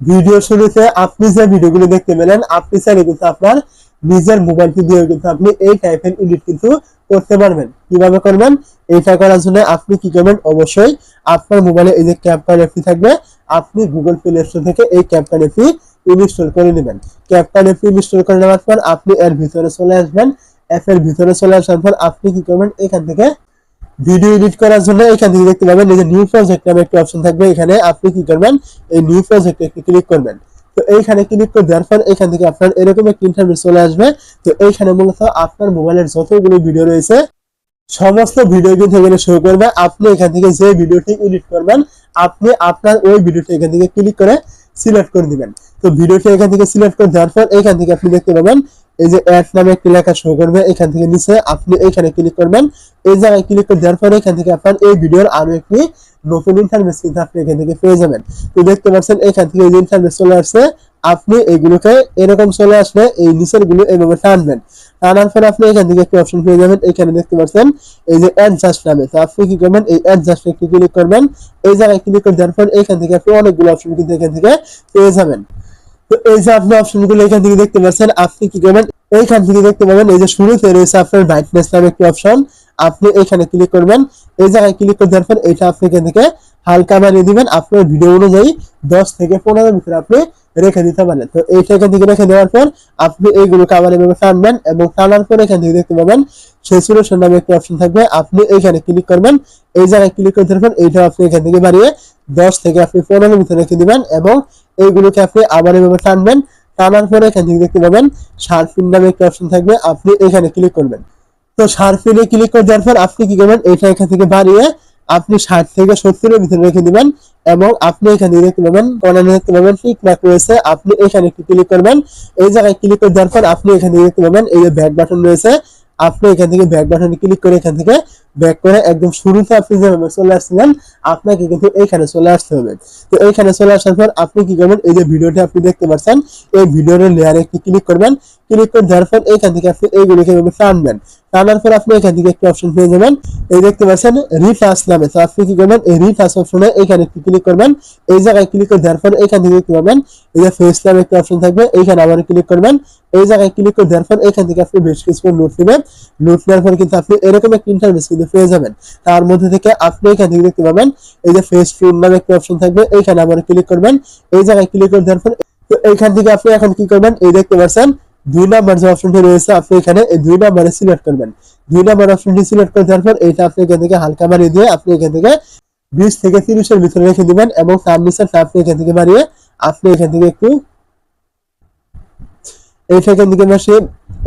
Video শুরুতে আপনি যে ভিডিওগুলো দেখতে পেলেন, আপনি চাইলে কিন্তু আপনার নিজের মোবাইলটি দিয়ে কিন্তু আপনি এই টাইপের এডিট কিন্তু করতে পারবেন। কীভাবে করবেন? এটা করার জন্য আপনি কি করবেন? অবশ্যই আপনার মোবাইলে এই যে ক্যাপকার্ড অ্যাপটি থাকবে, আপনি গুগল প্লে স্টোর থেকে এই ক্যাপকার্ড অ্যাপটি ইনস্টল করে নেবেন। ক্যাপকার্ড অ্যাপটি ইনস্টল করে নেওয়ার পর আপনি এর ভিতরে চলে আসবেন। অ্যাপের ভিতরে চলে আসার পর আপনি কি করবেন? এখান থেকে ভিডিও এডিট করার জন্য এখান থেকে দেখতে পাবেন এই যে নিউ প্রজেক্ট নামে একটা অপশন থাকবে। এখানে আপনি কি করবেন? এই নিউ প্রজেক্টে একটু ক্লিক করবেন। তো এইখানে ক্লিক করে দেওয়ার পর এখান থেকে আপনার এরকম একটা ইন্টারভিউ চলে আসবে। তো এইখানে মূলত আপনার মোবাইলের যতগুলো ভিডিও রয়েছে, সমস্ত ভিডিও কিন্তু এখানে শো করবে। আপনি এখান থেকে যে ভিডিওটি এডিট করবেন, আপনি আপনার ওই ভিডিওটি এখান থেকে ক্লিক করে সিলেক্ট করে দিবেন। তো ভিডিওটি এখান থেকে সিলেক্ট করে দেওয়ার পর এখান থেকে আপনি দেখতে পাবেন এই যে অ্যাড নামে একটি লেখা শো করবে, এখান থেকে নিচে আপনি এখানে ক্লিক করবেন। এই জায়গায় ক্লিক করে দেওয়ার পর এখান থেকে আপনার এই ভিডিওর আরও একটি নতুন ইন্টারনেট কিন্তু আপনি এখান থেকে পেয়ে যাবেন। তো দেখতে পাচ্ছেন, এখান থেকে এই যে ইন্টারনেট চলে আসছে, আপনি এইগুলোকে এরকম চলে আসলে এই নিচেরগুলো এইভাবে টানবেন। টানার পর আপনি এখান থেকে একটি অপশন পেয়ে যাবেন, এখানে দেখতে পাচ্ছেন, এই যে অ্যাডজাস্ট নামে। তো আপনি কি করবেন, এই অ্যাডজাস্ট একটি ক্লিক করবেন। এই জায়গায় ক্লিক করে দেওয়ার পর এখান থেকে আপনি অনেকগুলো অপশন কিন্তু এখান থেকে পেয়ে যাবেন। তো এই যে আপনি অপশনগুলো এখান থেকে দেখতে পাচ্ছেন, আপনি কি করবেন? এইখান থেকে দেখতে পাবেন, এই যে শুরুতে রয়েছে আপনার ব্রাইটনেস নামে একটি অপশন আপনি এখানে ক্লিক করবেন, এই জায়গায় ক্লিক করে দেওয়ার পর এটা আপনি এখান থেকে হালকা বানিয়ে দিবেন। আপনার ভিডিও অনুযায়ী দশ থেকে পনেরো ভিতরে আপনি রেখে দিতে পারেন তো এইটা এখান থেকে রেখে দেওয়ার পর আপনি এইগুলোকে আবার এভাবে টানবেন এবং টানার পর এখান থেকে দেখতে পাবেন সেচুরেশন নামে একটা অপশন থাকবে। আপনি এইখানে ক্লিক করবেন, এই জায়গায় ক্লিক করে দেওয়ার পর এইটা আপনি এখান থেকে বাড়িয়ে দশ থেকে আপনি পনেরো ভিতরে রেখে দিবেন এবং এইগুলোকে আপনি আবার এভাবে টানবেন। টানার পরে এখান থেকে দেখতে পাবেন শার্পিন নামে একটা অপশন থাকবে, আপনি এখানে ক্লিক করবেন। তো শার্পিনে ক্লিক করে দেওয়ার পর আপনি কি করবেন? এটা এখান থেকে বাড়িয়ে আপনি ষাট থেকে সত্তরের ভিতরে রেখে দিবেন এবং আপনি এখানে দেখতে পাবেন কর্নারে দেখতে পাবেন টিক মার্ক রয়েছে। আপনি এখানে ক্লিক করবেন। এই জায়গায় ক্লিক করে দেওয়ার পর আপনি এখানে দেখতে পাবেন এই যে ব্যাক বাটন রয়েছে। আপনি এখান থেকে ব্যাক বাটনে ক্লিক করে এখান থেকে ব্যাক করে একদম শুরুতে আপনি যেভাবে চলে আসছিলেন, আপনাকে কিন্তু এইখানে চলে আসতে হবে। তো এইখানে চলে আসার পর আপনি কি করবেন? এই যে ভিডিওটি আপনি দেখতে পাচ্ছেন, এই ভিডিওর লেয়ারে একটি ক্লিক করবেন। ক্লিক করে দেওয়ার পর এইখান থেকে আপনি এইগুলিকে টানবেন। টানার পর আপনি এখান থেকে একটি অপশন পেয়ে যাবেন। এই দেখতে পাচ্ছেন রিটাচ নামে। তো আপনি কি করবেন? এই রিটাচ অপশনে এখানে একটু ক্লিক করবেন। এই জায়গায় ক্লিক করে দেওয়ার পর এখান থেকে দেখতে পাবেন? এই যে ফেস নামে একটা অপশন থাকবে, এইখানে আবার ক্লিক করবেন। এই জায়গায় ক্লিক করে দেওয়ার পর এখান থেকে আপনি বেশ কিছু নোট নেবেন। নোট নেওয়ার পর কিন্তু আপনি এরকম একটা ইন্টারনেট কিন্তু পেয়ে যাবেন। তার মধ্যে থেকে আপনি এখান থেকে দেখতে পাবেন, এই যে ফেস ফিল নামে একটা অপশন থাকবে, এইখানে আবার ক্লিক করবেন। এই জায়গায় ক্লিক করে দেওয়ার পর তো এইখান থেকে আপনি এখন কি করবেন? এই দেখতে পাচ্ছেন দুই নাম্বার যে অপশনটি রয়েছে, আপনি এখানে এই দুই নাম্বারে সিলেক্ট করবেন। দুই নাম্বার অপশনটি সিলেক্ট করে দেওয়ার পর এইটা আপনি এখান থেকে হালকা বাড়িয়ে দিয়ে আপনি এখান থেকে বিশ থেকে তিরিশের ভিতরে রেখে দিবেন এবং তার নিচে আপনি এখান থেকে বাড়িয়ে আপনি এখান থেকে একটু এইটা এখান থেকে বসিয়ে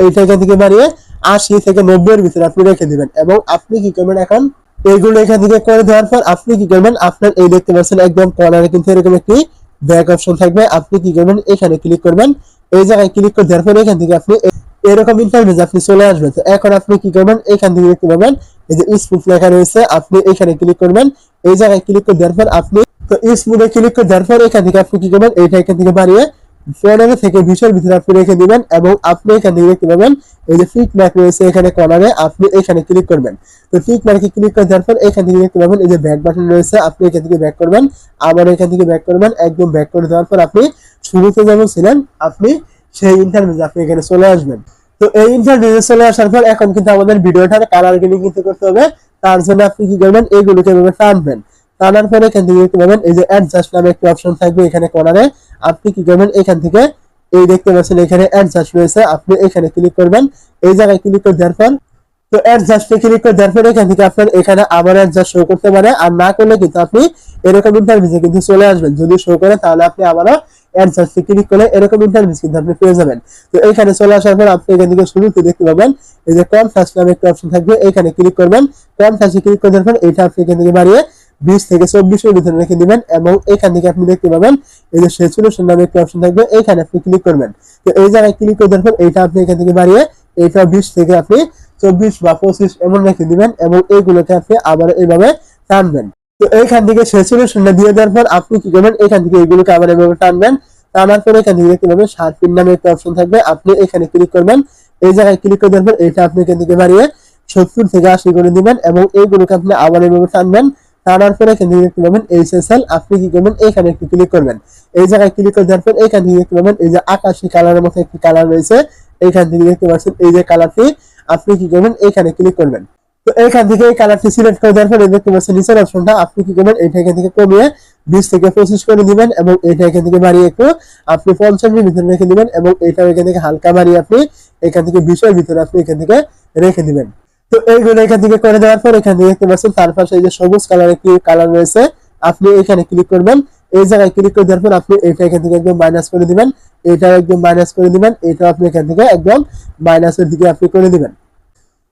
এইটা এখান থেকে বাড়িয়ে আশি থেকে নব্বই এর ভিতরে আপনি রেখে দিবেন। এবং আপনি কি করবেন এখন? এইগুলো এখান থেকে করে দেওয়ার পর আপনি কি করবেন? আপনার এই দেখতে পাচ্ছেন একদম কর্নারে কিন্তু এরকম একটি ব্যাক অপশন থাকবে। আপনি কি করবেন? এখানে ক্লিক করবেন। এই জায়গায় ক্লিক করে দেওয়ার পরে এখান থেকে আপনি এরকম ইন্টারভিউ আপনি চলে আসবেন এখন আপনি কি করবেন? এখান থেকে দেখতে পাবেন এই যে স্মুথ লেখা রয়েছে, আপনি এখানে ক্লিক করবেন। এই জায়গায় ক্লিক করে দেওয়ার পর আপনি তো স্মুথে ক্লিক করে দেওয়ার পর এখান থেকে আপনি কি করবেন? এইটা এখান থেকে বাড়িয়ে পনেরো থেকে বিশের ভিতরে আপনি রেখে দিবেন এবং আপনি এখান থেকে দেখতে পাবেন এই যে ফিট মার্ক রয়েছে এখানে কর্নারে আপনি এখানে ক্লিক করবেন। তো ফিট মার্কে ক্লিক করে দেওয়ার পর এখান থেকে দেখতে পাবেন এই যে ব্যাক বাটন রয়েছে, আপনি এখান থেকে ব্যাক করবেন। আবার এখান থেকে ব্যাক করবেন, একদম ব্যাক করে দেওয়ার পর আপনি শুরুতে যেমন ছিলেন, আপনি সেই ইন্টারভিউ আপনি এখানে চলে আসবেন। তো এই ইন্টারভিউ চলে আসার পর এখন কিন্তু আমাদের ভিডিওটার কালার গ্রেডিং কিন্তু করতে হবে। তার জন্য আপনি কি করবেন এইগুলোকে এভাবে টানবেন। টানার পরে এখান থেকে দেখতে পাবেন, এই যে অ্যাডজাস্ট নামে একটা অপশন থাকবে এখানে কর্নারে আপনি কি করবেন, এখান থেকে এই দেখতে পাচ্ছেন এখানে অ্যাডজাস্ট রয়েছে, আপনি এখানে ক্লিক করবেন। এই জায়গায় ক্লিক করে দেওয়ার পর, তো অ্যাডজাস্টে ক্লিক করে দেওয়ার পরে এখান থেকে আপনার এখানে আবার অ্যাডজাস্ট শো করতে পারে। আর না করলে কিন্তু আপনি এরকম ইন্টারভিউতে কিন্তু চলে আসবেন। যদি শো করে তাহলে আপনি আবারও অ্যাডজাস্টে ক্লিক করলে এরকম ইন্টারভিউ কিন্তু আপনি পেয়ে যাবেন। তো এখানে চলে আসার পর আপনি এখান থেকে শুরুতে দেখতে পাবেন, এই যে কনফাস্ট নামে একটা অপশন থাকবে, এখানে ক্লিক করবেন। কনফাস্টে ক্লিক করে দেওয়ার পর এটা আপনি এখান থেকে বাড়িয়ে বিশ থেকে চব্বিশের ভিতরে রেখে দিবেন এবং এখান থেকে আপনি দেখতে পাবেন এই যে সেচুরেশন নামে একটি অপশন থাকবে এখানে আপনি ক্লিক করবেন। তো এই জায়গায় ক্লিক করে পর এইটা আপনি এখান থেকে বাড়িয়ে এইটা বিশ থেকে আপনি চব্বিশ বা পঁচিশ এমন রেখে দিবেন এবং এইগুলোকে আপনি আবার এইভাবে টানবেন। তো এইখান থেকে সেচুরেশনটা দিয়ে দেওয়ার পর আপনি কি করবেন? এখান থেকে এইগুলোকে আবার এভাবে টানবেন। টানার পর এখান থেকে দেখতে পাবেন ষাট পিন নামে একটা অপশন থাকবে, আপনি এখানে ক্লিক করবেন। এই জায়গায় ক্লিক করে দেওয়ার পর এটা আপনি এখান থেকে বাড়িয়ে সত্তর থেকে আশি করে দিবেন এবং এইগুলোকে আপনি আবার এভাবে টানবেন। টানার পরে এখান থেকে দেখতে পাবেন এইচএসএল আপনি কি করবেন? এখানে একটু ক্লিক করবেন। এই জায়গায় ক্লিক করে দেওয়ার পর এখান থেকে দেখতে পাবেন, এই যে আকাশি কালারের মতো একটি কালার রয়েছে। এইখান থেকে দেখতে পাচ্ছেন, এই যে কালারটি আপনি কি করবেন? এখানে ক্লিক করবেন। তো এখান থেকে এই কালারটি সিলেক্ট করে দেওয়ার পরে দেখতে পাচ্ছেন, নিচের অপশনটা, আপনি কি করবেন? এটা এখান থেকে কমিয়ে বিশ থেকে পঁচিশ করে দিবেন এবং এটা এখান থেকে বাড়িয়ে একটু আপনি পঞ্চাশের ভিতরে রেখে দিবেন এবং এটা এখান থেকে হালকা বাড়িয়ে আপনি এখান থেকে বিশের ভিতরে আপনি এখান থেকে রেখে দিবেন। তো এইগুলো এখান থেকে করে দেওয়ার পর এখান দেখতে পাচ্ছেন তার পাশে এই যে সবুজ কালার একটি কালার রয়েছে, আপনি এখানে ক্লিক করবেন। এই জায়গায় ক্লিক করে দেওয়ার পর আপনি এটা এখান থেকে একদম মাইনাস করে দিবেন। এটা একদম মাইনাস করে দিবেন। এটা আপনি এখান থেকে একদম মাইনাসের দিকে আপনি করে দিবেন।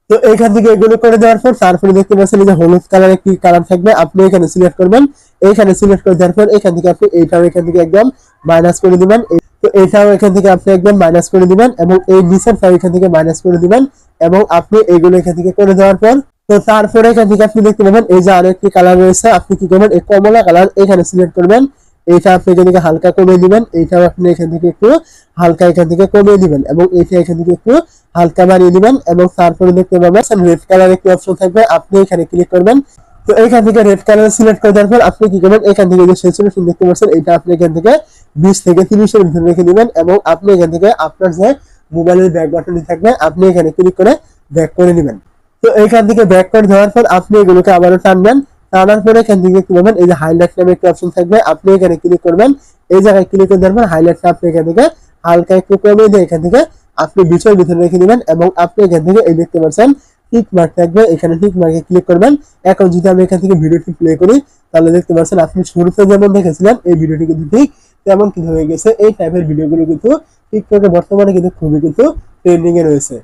তো এখান থেকে এগুলো করে দেওয়ার পর তারপরে দেখতে পাচ্ছেন যে হলুদ কালার একটি কালার থাকবে। আপনি এখানে সিলেক্ট করবেন। এখানে সিলেক্ট করে দেওয়ার পর এখান থেকে আপনি এইটাও এখান থেকে একদম মাইনাস করে দিবেন। তো এটাও এখান থেকে আপনি একদম মাইনাস করে দিবেন এবং এই নিচেরটাও এখান থেকে মাইনাস করে দিবেন। এবং আপনি এইগুলো এখান থেকে করে দেওয়ার পর তো তারপরে এখান থেকে আপনি দেখতে পাবেন এই যে আরও একটি কালার রয়েছে আপনি কি করবেন এই কমলা কালার এখানে সিলেক্ট করবেন এইটা আপনি এখান থেকে হালকা কমিয়ে দিবেন এইটাও আপনি এখান থেকে একটু হালকা এখান থেকে কমিয়ে দিবেন এবং এইটা এখান থেকে একটু হালকা বাড়িয়ে দিবেন এবং তারপরে দেখতে পাবেন রেড কালার একটি অপশন থাকবে আপনি এখানে ক্লিক করবেন তো এখান থেকে রেড কালার সিলেক্ট করে দেওয়ার পর আপনি কি করবেন এখান থেকে যে সেচুরেশন দেখতে পাচ্ছেন এটা আপনি এখান থেকে বিশ থেকে তিরিশের ভিতরে রেখে দিবেন এবং আপনি এখান থেকে আপনার যে মোবাইলের ব্যাক বাটনটি থাকবে, আপনি এখানে ক্লিক করে ব্যাক করে নেবেন। তো এখান থেকে ব্যাক করে দেওয়ার পর আপনি এগুলোকে আবারও টানবেন টানার পরে এখান থেকে কি করবেন, এই যে হাইলাইট নামে একটা অপশন থাকবে, আপনি এখানে ক্লিক করবেন। এই জায়গায় ক্লিক করে দেওয়ার পর হাইলাইটটা আপনি এখান থেকে হালকা একটু কমিয়ে দিয়ে এখান থেকে আপনি বিষয়ের ভিতরে রেখে দিবেন এবং আপনি এখান থেকে এই দেখতে পাচ্ছেন টিক মার্ক থাকবে, এখানে টিক মার্কে ক্লিক করবেন। এখন যদি আমি এখান থেকে ভিডিওটি প্লে করি, তাহলে দেখতে পাচ্ছেন আপনি শুরুতে যেমন দেখেছিলেন, এই ভিডিওটি কিন্তু ঠিক তেমন কিন্তু হয়ে গেছে। এই টাইপের ভিডিওগুলো কিন্তু টিকটকে বর্তমানে কিন্তু খুবই কিন্তু ট্রেন্ডিং এ রয়েছে।